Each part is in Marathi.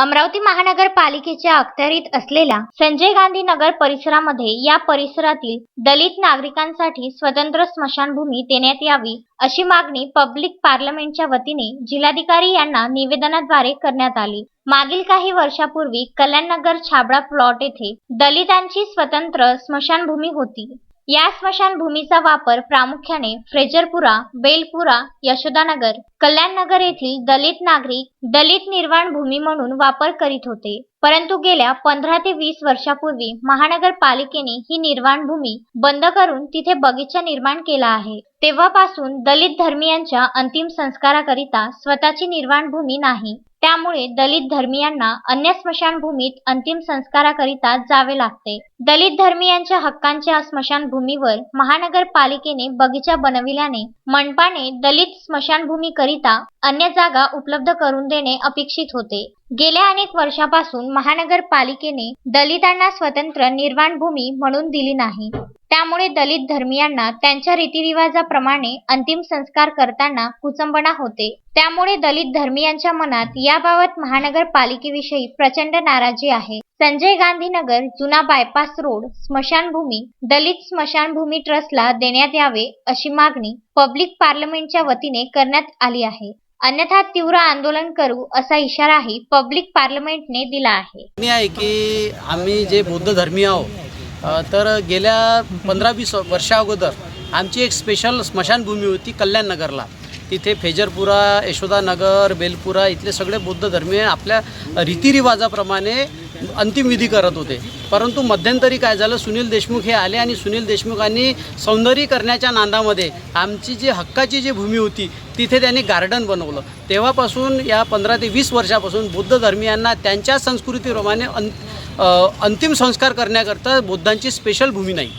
अमरावती महानगरपालिकेच्या अखत्यारीत असलेल्या संजय गांधी नगर परिसरामध्ये या परिसरातील दलित नागरिकांसाठी स्वतंत्र स्मशानभूमी देण्यात यावी अशी मागणी पब्लिक पार्लमेंटच्या वतीने जिल्हाधिकारी यांना निवेदनाद्वारे करण्यात आली. मागील काही वर्षापूर्वी कल्याणनगर छाबडा प्लॉट येथे दलितांची स्वतंत्र स्मशानभूमी होती. या स्मशानभूमीचा वापर प्रामुख्याने फ्रेजरपुरा बेलपुरा यशोदानगर कल्याणनगर येथील दलित नागरिक दलित निर्वाण भूमी म्हणून वापर करीत होते. परंतु गेल्या पंधरा ते वीस वर्षापूर्वी महानगरपालिकेने ही निर्वाण भूमी बंद करून तिथे बगीचा निर्माण केला आहे. तेव्हापासून दलित धर्मियांच्या अंतिम संस्काराकरिता स्वतःची निर्वाण भूमी नाही. त्यामुळे दलित धर्मियांना अन्य स्मशानभूमीत अंतिम संस्काराकरिता जावे लागते. दलित धर्मियांच्या हक्कांच्या स्मशानभूमीवर महानगरपालिकेने बगीचा बनविल्याने मनपाने दलित स्मशानभूमीकरिता अन्य जागा उपलब्ध करून देणे अपेक्षित होते. गेल्या अनेक वर्षापासून महानगरपालिकेने दलितांना स्वतंत्र निर्वाणभूमी म्हणून दिली नाही. त्यामुळे दलित धर्मियांना त्यांच्या रीतिरिवाजाप्रमाणे अंतिम संस्कार करताना कुचंबना होते. त्यामुळे दलित धर्मियांच्या मनात याबाबत महानगरपालिकेविषयी प्रचंड नाराजी आहे. संजय गांधीनगर जुना बायपास रोड स्मशानभूमी दलित स्मशानभूमी ट्रस्टला देण्यात यावे अशी मागणी पब्लिक पार्लमेंटच्या वतीने करण्यात आली आहे. अन्यथा तीव्र आंदोलन करू असा इशाराही पब्लिक पार्लमेंटने दिला आहे. मी आहे की आम्ही जे बौद्ध धर्मीय आहोत तर गेल्या पंधरा वीस वर्षा अगोदर आमची एक स्पेशल स्मशानभूमी होती कल्याणनगरला तिथे फेजरपुरा यशोदानगर बेलपुरा इथले सगळे बौद्ध धर्मीय आपल्या रीतिरिवाजाप्रमाणे अंतिम विधी करत होते. परंतु मध्यंतरी काय झालं सुनील देशमुख हे आले आणि सुनील देशमुखांनी सौंदर्यीकरणाच्या नांदामध्ये आमची जी हक्काची जी भूमी होती तिथे त्यांनी गार्डन बनवलं. तेव्हापासून या पंधरा ते वीस वर्षापासून बौद्ध धर्मियांना त्यांच्या संस्कृतीप्रमाणे अं अंतिम संस्कार करण्याकरता बुद्धांची स्पेशल भूमी नाही.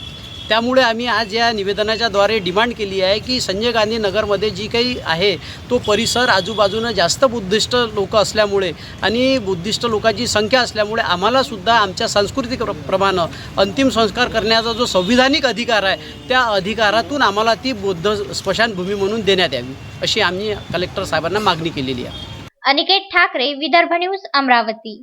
त्यामुळे आम्ही आज या निवेदनाच्याद्वारे डिमांड केली आहे की संजय गांधी नगरमध्ये जी काही आहे तो परिसर आजूबाजूनं जास्त बुद्धिस्ट लोक असल्यामुळे आणि बुद्धिस्ट लोकांची संख्या असल्यामुळे आम्हालासुद्धा आमच्या सांस्कृतिक प्रमाणं अंतिम संस्कार करण्याचा जो संविधानिक अधिकार आहे त्या अधिकारातून आम्हाला ती बौद्ध स्मशानभूमी म्हणून देण्यात यावी अशी आम्ही कलेक्टर साहेबांना मागणी केलेली आहे. अनिकेत ठाकरे विदर्भ न्यूज अमरावती.